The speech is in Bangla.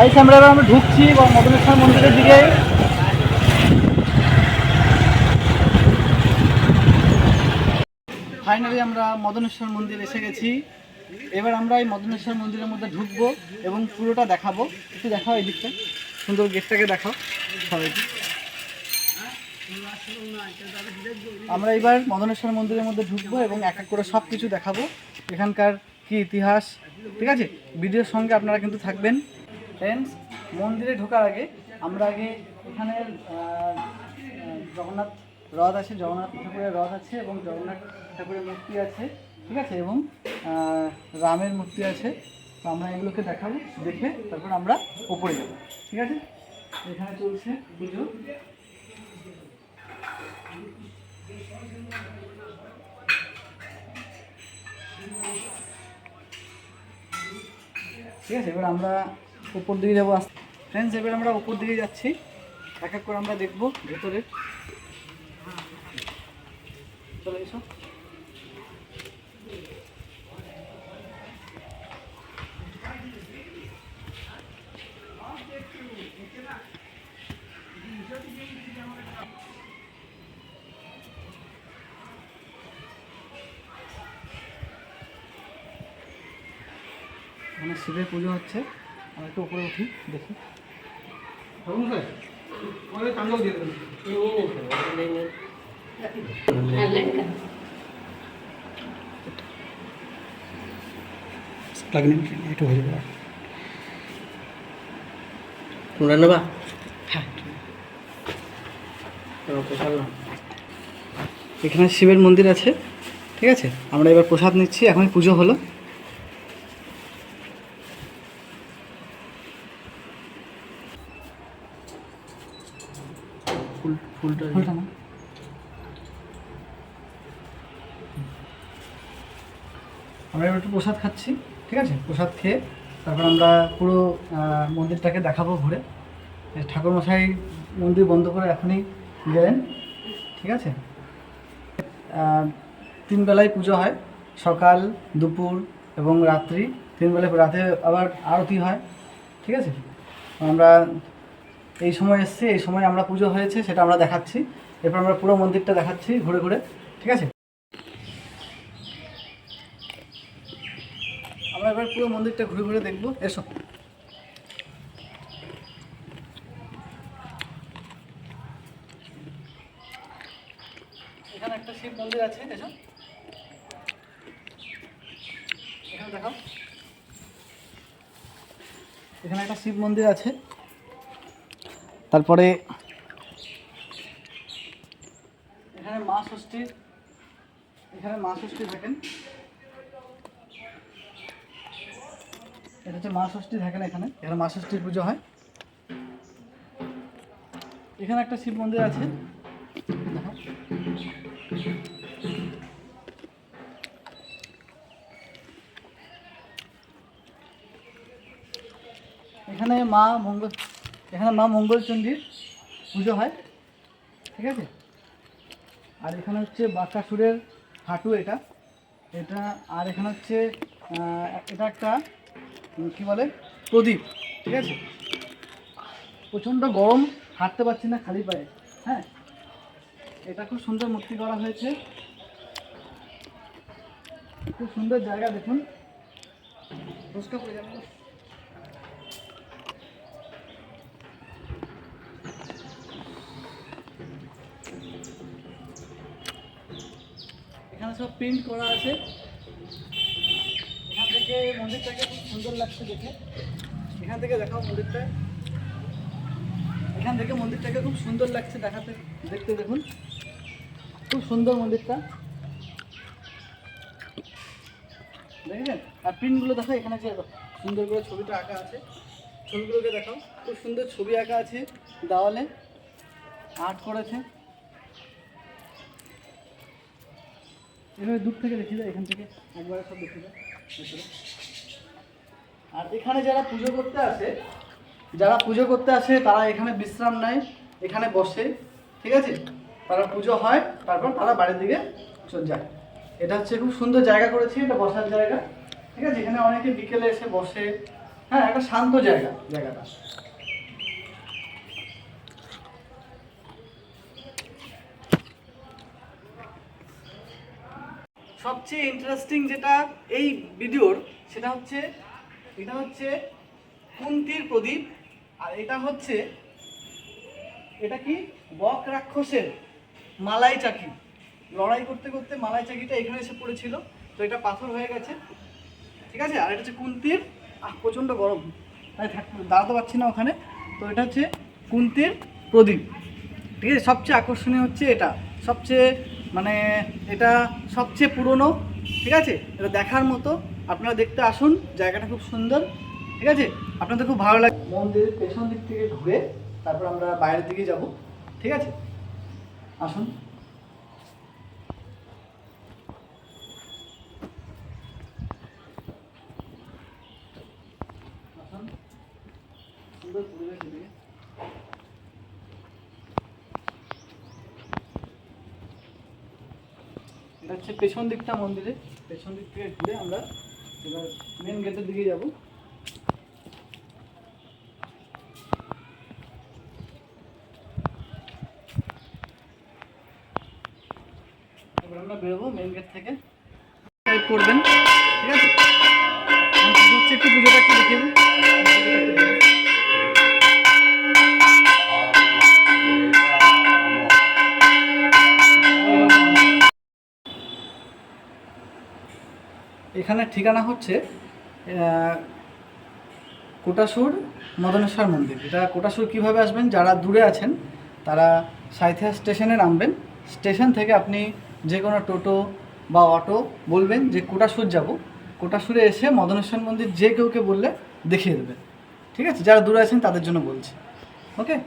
গাইস আমরা এবার আমরা ঢুকছি মদনেশ্বর মন্দিরের দিকে। ফাইনালি আমরা মদনেশ্বর মন্দির এসে গেছি। এবার আমরা এই মদনেশ্বর মন্দিরের মধ্যে ঢুকবো এবং পুরোটা দেখাবো। একটু দেখাও এই দিকটা সুন্দর গেটটাকে দেখাও সবাইকে। আমরা এবার মদনেশ্বর মন্দিরের মধ্যে ঢুকবো এবং এক এক করে সব কিছু দেখাবো। এখানকার কি ইতিহাস, ঠিক আছে? ভিডিওর সঙ্গে আপনারা কিন্তু থাকবেন। ফ্রেন্ডস মন্দিরে ঢোকার আগে আমরা আগে এখানে জগন্নাথ রথ আছে, জগন্নাথ ঠাকুরের রথ আছে এবং জগন্নাথ ঠাকুরের মূর্তি আছে, ঠিক আছে? এবং রামের মূর্তি আছে। তো আমরা এগুলোকে দেখাবো, দেখে তারপর আমরা ওপরে যাব, ঠিক আছে? এখানে চলছে পুজো। ঠিক আছে? এবার আমরা উপর দিকে যাব ফ্রেন্ডস এবার আমরা উপর দিকে যাচ্ছি। এক এক করে আমরা দেখব ভেতরে। চলে এসো। এখানে শিবের পুজো হচ্ছে। আমরা একটু উপরে উঠি দেখি। একটু হয়ে যাবে। তোমরা নেবা? হ্যাঁ। প্রসাদ এখানে শিবের মন্দির আছে ঠিক আছে? আমরা এবার প্রসাদ নিচ্ছি এখন পুজো হলো। ফুল ফুলটা ফুলটা না? আমরা এবার একটু প্রসাদ খাচ্ছি ঠিক আছে? প্রসাদ খেয়ে তারপর আমরা পুরো মন্দিরটাকে দেখাবো ঘুরে। এই ঠাকুরমশাই মন্দির বন্ধ করে এখনই গেলেন ঠিক আছে? তিন বেলায় পুজো হয় সকাল দুপুর এবং রাত্রি। তিন বেলায় রাতে আবার আরতি হয় ঠিক আছে? আমরা এই সময় এসছি, এই সময় আমরা পুজো হয়েছে, সেটা আমরা দেখাচ্ছি। এরপর আমরা পুরো মন্দিরটা দেখাচ্ছি ঘুরে ঘুরে, ঠিক আছে? আমরা এবার পুরো মন্দিরটা ঘুরে ঘুরে দেখব। এসো। এখানে একটা শিব মন্দির আছে, এসো। এখানে দেখাও। এখানে একটা শিব মন্দির আছে। তারপরে এখানে মা ষষ্ঠী, এখানে মা ষষ্ঠী থাকেন। এটা হচ্ছে মা ষষ্ঠী থাকেন এখানে এখানে মা ষষ্ঠীর পুজো হয়। এখানে একটা শিব মন্দির আছে। এখানে মা মঙ্গল এখানে মা মঙ্গলচণ্ডীর পুজো হয়, ঠিক আছে? আর এখানে হচ্ছে বাঁকাসুরের হাঁটু এটা। এটা, আর এখানে হচ্ছে এটা একটা কী বলে, প্রদীপ, ঠিক আছে? প্রচণ্ড গরম, হাঁটতে পারছি না খালি পায়ে হ্যাঁ? এটা খুব সুন্দর মূর্তি করা হয়েছে। খুব সুন্দর জায়গা, দেখুন। পড়ে এখানে সব প্রিন্ট করা আছে। এখান থেকে মন্দিরটাকে খুব সুন্দর লাগছে দেখে। এখান থেকে দেখাও মন্দিরটা। এখান থেকে মন্দিরটাকে খুব সুন্দর লাগছে দেখাতে, দেখতে দেখুন। খুব সুন্দর মন্দিরটা। দেখেছেন? আর প্রিন্টগুলো দেখো, এখানে যে সুন্দর করে ছবিটা আঁকা আছে। ছবিগুলোকে দেখাও। খুব সুন্দর ছবি আঁকা আছে দেওয়ালে। আর্ট করেছে। এভাবে দূর থেকে দেখি যায়, এখান থেকে একবারে সব দেখি যায়। আর এখানে যারা পুজো করতে আসে, যারা পুজো করতে আসে, তারা এখানে বিশ্রাম নেয়, এখানে বসে, ঠিক আছে? তারা পুজো হয়, তারপর তারা বাড়ির দিকে চলে যায়। এটা হচ্ছে খুব সুন্দর জায়গা করেছি, এটা বসার জায়গা, ঠিক আছে? এখানে অনেকে বিকেলে এসে বসে হ্যাঁ একটা শান্ত জায়গা, জায়গাটা। সবচেয়ে ইন্টারেস্টিং যেটা এই ভিডিওর, সেটা হচ্ছে, এটা হচ্ছে কুন্তির প্রদীপ, আর এটা হচ্ছে, এটা কি? বক রাক্ষসের মালাই চাকি। লড়াই করতে করতে মালাই চাকিটা এখানে এসে পড়েছিল, তো এটা পাথর হয়ে গেছে। ঠিক আছে? আর এটা হচ্ছে কুন্তির প্রচণ্ড গরম। তাই থাক, দাঁড়াতে পারছি না ওখানে। তো এটা হচ্ছে কুন্তির প্রদীপ। ঠিক আছে? সবচেয়ে আকর্ষণীয় হচ্ছে এটা। সবচেয়ে মানে এটা সবচেয়ে পুরনো, ঠিক আছে? এটা দেখার মতো। আপনারা দেখতে আসুন, জায়গাটা খুব সুন্দর, ঠিক আছে? আপনাদের খুব ভালো লাগে। মন্দিরের পেছন দিক থেকে ঘুরে তারপর আমরা বাইরের দিকে যাব, ঠিক আছে? আসুন। সুন্দর পরিবেশ এদিকে। হচ্ছে পেছন দিকটা মন্দিরে। পেছন দিক থেকে ঘুরে আমরা এবার মেন গেটের দিকে যাব। আমরা বেরোবো মেন গেট থেকে। করবেন, ঠিক আছে? একটু পুজোটা একটু দেখে এখানে ঠিকানা হচ্ছে কোটাসুর মদনেশ্বর মন্দির। এটা কোটাসুর কীভাবে আসবেন? যারা দূরে আছেন, তারা সাইথিয়া স্টেশনে নামবেন। স্টেশন থেকে আপনি যে কোনো টোটো বা অটো বলবেন যে, কোটাসুর যাব। কোটাসুরে এসে মদনেশ্বর মন্দির যে কেউকে বললে দেখিয়ে দেবে। ঠিক আছে? যারা দূরে আছেন, তাদের জন্য বলছি। ওকে?